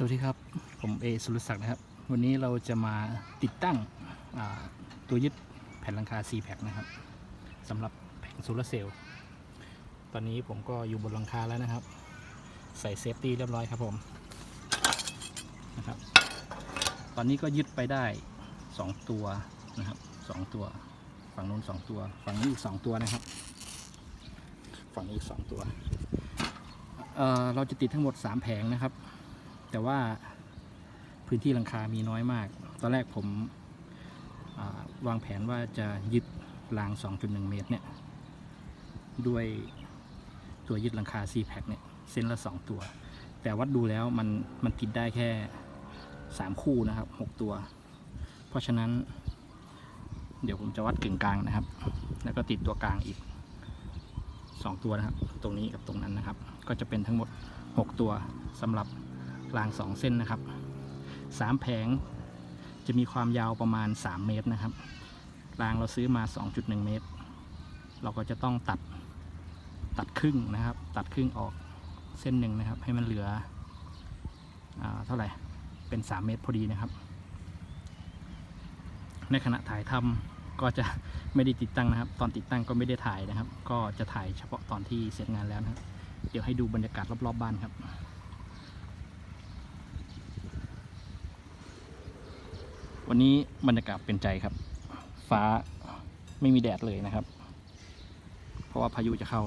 สวัสดีครับ ผมเอสุรศักดิ์นะครับ วันนี้เราจะมาติดตั้งตัวยึดแผ่นลังคา c p a c นะครับสำหรับแผงโซลาร์เซลล์ตอนนี้ผมก็อยู่บนลังคาแล้วนะครับ ใส่เซฟตี้เรียบร้อยครับผมนะครับ ตอนนี้ก็ยึดไปได้ 2 ตัวนะครับสองตัว ฝั่งนู้น2ตัว ฝั่งนี้อีก 2 ตัวนะครับ ฝั่งนี้อีก 2 ตัวเเราจะติดทั้งหมด 3 แผงนะครับ แต่ว่าพื้นที่หลังคามีน้อยมาก ตอนแรกผมวางแผนว่าจะยึดราง 2.1 เมตรเนี่ย ด้วยตัวยึดหลังคา c p a c เนี่ย เส้นละ 2 ตัว แต่วัดดูแล้วมันมันติดได้แค่ 3 คู่นะครับ 6 ตัว เพราะฉะนั้น เดี๋ยวผมจะวัดกึ่งกลางนะครับ แล้วก็ติดตัวกลางอีก 2 ตัวนะครับ ตรงนี้กับตรงนั้นนะครับ ก็จะเป็นทั้งหมด 6 ตัวสำหรับ ราง 2 เส้นนะครับ 3 แผงจะมีความยาวประมาณ 3 เมตรนะครับรางเราซื้อมา 2.1 เมตร เราก็จะต้องตัดตัดครึ่งนะครับ ตัดครึ่งออกเส้นหนึ่งนะครับ ให้มันเหลืออเท่าไหร่เป็น 3 เมตรพอดีนะครับ ในขณะถ่ายทำก็จะไม่ได้ติดตั้งนะครับ ตอนติดตั้งก็ไม่ได้ถ่ายนะครับ ก็จะถ่ายเฉพาะตอนที่เสร็จงานแล้วนะครับ เดี๋ยวให้ดูบรรยากาศรอบๆบ้านครับ วันนี้บรรยากาศเป็นใจครับ ฟ้าไม่มีแดดเลยนะครับ เพราะว่าพายุจะเข้า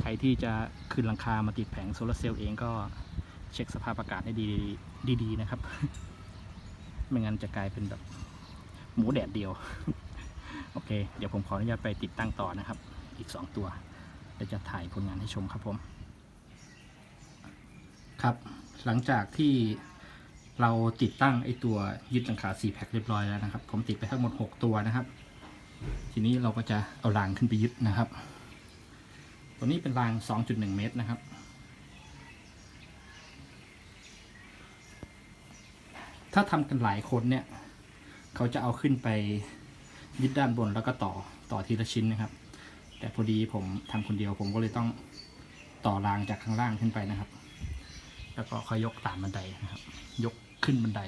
ใครที่จะขึ้นหลังคามาติดแผงโซลาร์เซลล์เองก็เช็คสภาพอากาศให้ดีดีๆนะครับ ไม่งั้นจะกลายเป็นแบบหมูแดดเดียว โอเค เดี๋ยวผมขออนุญาตไปติดตั้งต่อนะครับ อีก 2 ตัวเดี๋ยวจะถ่ายผลงานให้ชมครับผม ครับ หลังจากที่ เราติดตั้งไอตัวยึดหลังคา4แพ็คเรียบร้อยแล้วนะครับ ผมติดไปทั้งหมด 6 ตัวนะครับ ทีนี้เราก็จะเอารางขึ้นไปยึดนะครับ ตัวนี้เป็นราง 2.1 เมตรนะครับ ถ้าทำกันหลายคนเนี่ย เขาจะเอาขึ้นไปยึดด้านบนแล้วก็ต่อต่อทีละชิ้นนะครับ แต่พอดีผมทำคนเดียวผมก็เลยต้องต่อรางจากข้างล่างขึ้นไปนะครับ แล้วก็ค่อยยกตามบันไดนะครับ ยก ขึ้นบันได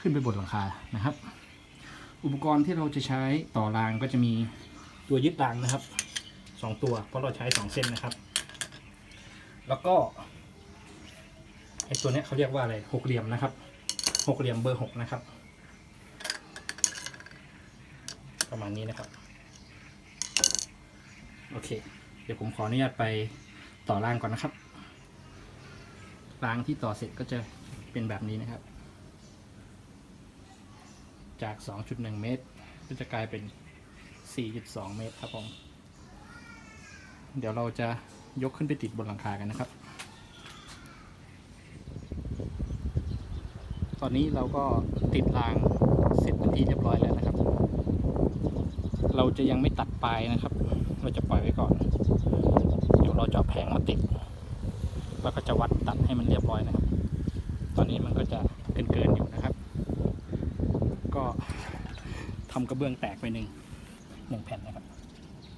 ขึ้นไปบนหลังคานะครับ อุปกรณ์ที่เราจะใช้ต่อรางก็จะมีตัวยึดรางนะครับสองตัว เพราะเราใช้สองเส้นนะครับ แล้วก็ไอตัวนี้เขาเรียกว่าอะไรหกเหลี่ยมนะครับหกเหลี่ยมเบอร์หกนะครับ ประมาณนี้นะครับ โอเค เดี๋ยวผมขออนุญาตไปต่อรางก่อนนะครับรางที่ต่อเสร็จก็จะ เป็นแบบนี้นะครับ จาก 2.1 เมตร ก็จะกลายเป็น 4.2 เมตรครับผม เดี๋ยวเราจะยกขึ้นไปติดบนหลังคากันนะครับ ตอนนี้เราก็ติดรางเสร็จเป็นที่เรียบร้อยแล้วนะครับ เราจะยังไม่ตัดปลายนะครับ เราจะปล่อยไว้ก่อน เดี๋ยวเราจะแผงมาติด แล้วก็จะวัดตัดให้มันเรียบร้อยนะครับ ตอนนี้มันก็จะเกินเกินๆอยู่นะครับ ก็ทำกระเบื้องแตกไปหนึ่งหนึ่งแผ่นนะครับ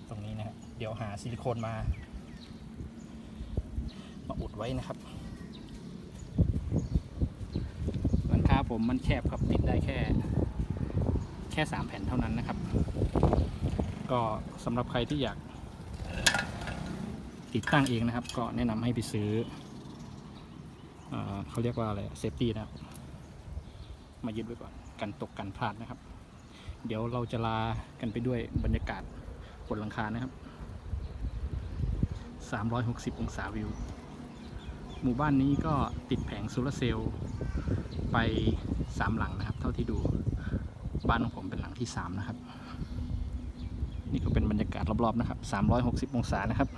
ตรงนี้นะครับเดี๋ยวหาซิลิโคนมามาอุดไว้นะครับหลังคาผมมันแคบครับติดได้แค่ แค่สามแผ่นเท่านั้นนะครับ ก็สำหรับใครที่อยากติดตั้งเองนะครับ ก็แนะนำให้ไปซื้อ เขาเรียกว่าอะไรเซฟตี้นะครับ มายึดไว้ก่อนกันตกกันพลาดนะครับ เดี๋ยวเราจะลากันไปด้วยบรรยากาศบนหลังคานะครับ 360 องศาวิว หมู่บ้านนี้ก็ติดแผงโซลาร์เซลล์ไป 3 หลังนะครับ เท่าที่ดูบ้านของผมเป็นหลังที่ 3 นะครับ นี่ก็เป็นบรรยากาศรอบๆนะครับ 360 องศานะครับ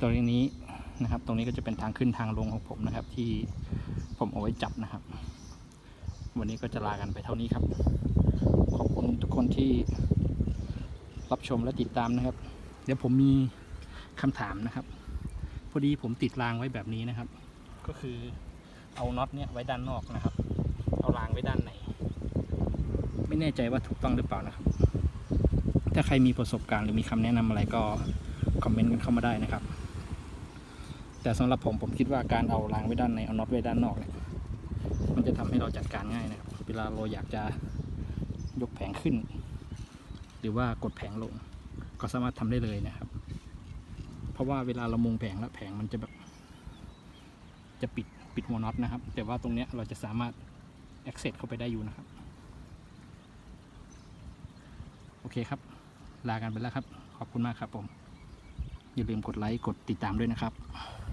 ตรงนี้ นะครับ ตรงนี้ก็จะเป็นทางขึ้นทางลงของผมนะครับ ที่ผมเอาไว้จับนะครับ วันนี้ก็จะลากันไปเท่านี้ครับ ขอบคุณทุกคนที่รับชมและติดตามนะครับ เดี๋ยวผมมีคำถามนะครับ พอดีผมติดรางไว้แบบนี้นะครับ ก็คือเอาน็อตเนี่ยไว้ด้านนอกนะครับ เอารางไว้ด้านในไม่แน่ใจว่าถูกต้องหรือเปล่านะครับ ถ้าใครมีประสบการณ์หรือมีคำแนะนำอะไรก็คอมเมนต์กันเข้ามาได้นะครับ แต่สำหรับผมผมคิดว่าการเอารางไว้ด้านในเอาน็อตไว้ด้านนอกเนี่ยมันจะทำให้เราจัดการง่ายนะครับเวลาเราอยากจะยกแผงขึ้น หรือว่ากดแผงลง ก็สามารถทำได้เลยนะครับ เพราะว่าเวลาเรามุงแผงแล้วแผงมันจะแบบ จะปิดปิดหัวน็อตนะครับ แต่ว่าตรงเนี้ยเราจะสามารถ access เข้าไปได้อยู่นะครับ โอเคครับ ลากันไปแล้วครับ ขอบคุณมากครับผม อย่าลืมกดไลค์ กดติดตามด้วยนะครับ